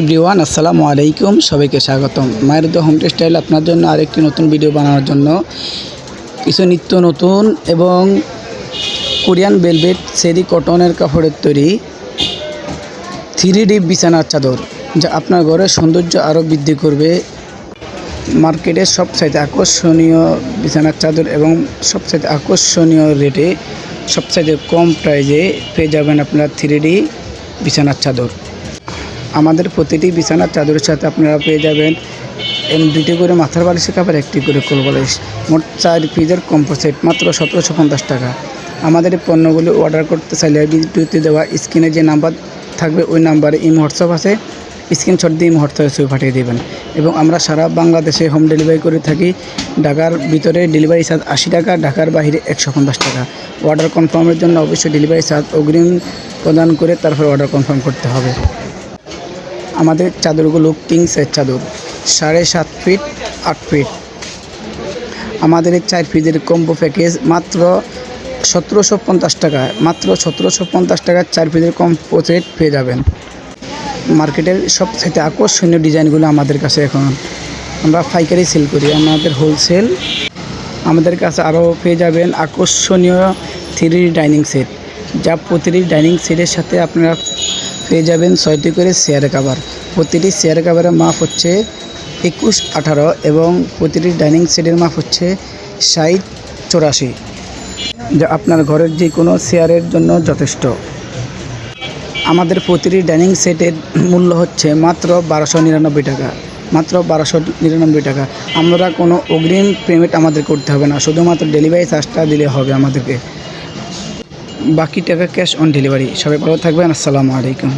Everyone, আসসালামু আলাইকুম। সবাইকে স্বাগতম। মায়ের দ্য হোম স্টাইল আপনার জন্য আরেকটি নতুন ভিডিও বানানোর জন্য। কিছু নিত্য নতুন এবং কোরিয়ান বেলভেট সেরি কটনের কাপড়ের তৈরি থ্রি ডি বিছানার চাদর, যা আপনার ঘরের সৌন্দর্য আরও বৃদ্ধি করবে। মার্কেটের সবচাইতে আকর্ষণীয় বিছানার চাদর এবং সবচাইতে আকর্ষণীয় রেটে সবচাইতে কম প্রাইজে পেয়ে যাবেন আপনার থ্রি ডি বিছানার চাদর। আমাদের প্রতিটি বিছানার চাদরের সাথে আপনারা পেয়ে যাবেন এম দুটি করে মাথার বালিশের কাপড়, একটি করে কোল বালিশ। মোট চার পিসের কম্পোসিট মাত্র সতেরোশো পঞ্চাশ টাকা। আমাদের এই পণ্যগুলি অর্ডার করতে চাইলে ভিডিওতে দেওয়া স্ক্রিনে যে নাম্বার থাকবে, ওই নাম্বারে ইম হোয়াটসঅ্যাপ আছে। স্ক্রিনশট দিয়ে হোয়াটসঅ্যাপে ছবি পাঠিয়ে দেবেন। এবং আমরা সারা বাংলাদেশে হোম ডেলিভারি করে থাকি। ঢাকার ভিতরে ডেলিভারি চার্জ আশি টাকা, ঢাকার বাইরে একশো পঞ্চাশ টাকা। অর্ডার কনফার্মের জন্য অবশ্যই ডেলিভারি চার্জ অগ্রিম প্রদান করে তারপর অর্ডার কনফার্ম করতে হবে। আমাদের চাদরগুলো কিং সাইজ চাদর, সাড়ে সাত ফিট আট ফিট আমাদের এই চার ফিটের কম্বো প্যাকেজ মাত্র সতেরোশো পঞ্চাশ টাকা, মাত্র সতেরোশো পঞ্চাশ টাকার চার ফিটের কম্বো সেট পেয়ে যাবেন। মার্কেটের সবথেকে আকর্ষণীয় ডিজাইনগুলো আমাদের কাছে এখন। আমরা পাইকারি সেল করি, আমাদের হোলসেল আমাদের কাছে আরও পেয়ে যাবেন আকর্ষণীয় থ্রি ডাইনিং সেট যা প্রতিটি ডাইনিং সেটের সাথে আপনারা পেয়ে যাবেন ছয়টি করে চেয়ার কাভার প্রতিটি চেয়ার কাভারের মাপ হচ্ছে একুশ, আঠারো এবং প্রতিটি ডাইনিং সেটের মাপ হচ্ছে ষাট, চৌরাশি। যা আপনার ঘরের যে কোনো চেয়ারের জন্য যথেষ্ট। আমাদের প্রতিটি ডাইনিং সেটের মূল্য হচ্ছে মাত্র বারোশো নিরানব্বই টাকা। মাত্র বারোশো নিরানব্বই টাকা। আমরা কোনো অগ্রিম পেমেন্ট আমাদের করতে হবে না। শুধুমাত্র ডেলিভারি চার্জটা দিলে হবে আমাদেরকে। বাকি টাকা ক্যাশ অন ডেলিভারি। সবাই ভালো থাকবেন। আসসালামু আলাইকুম।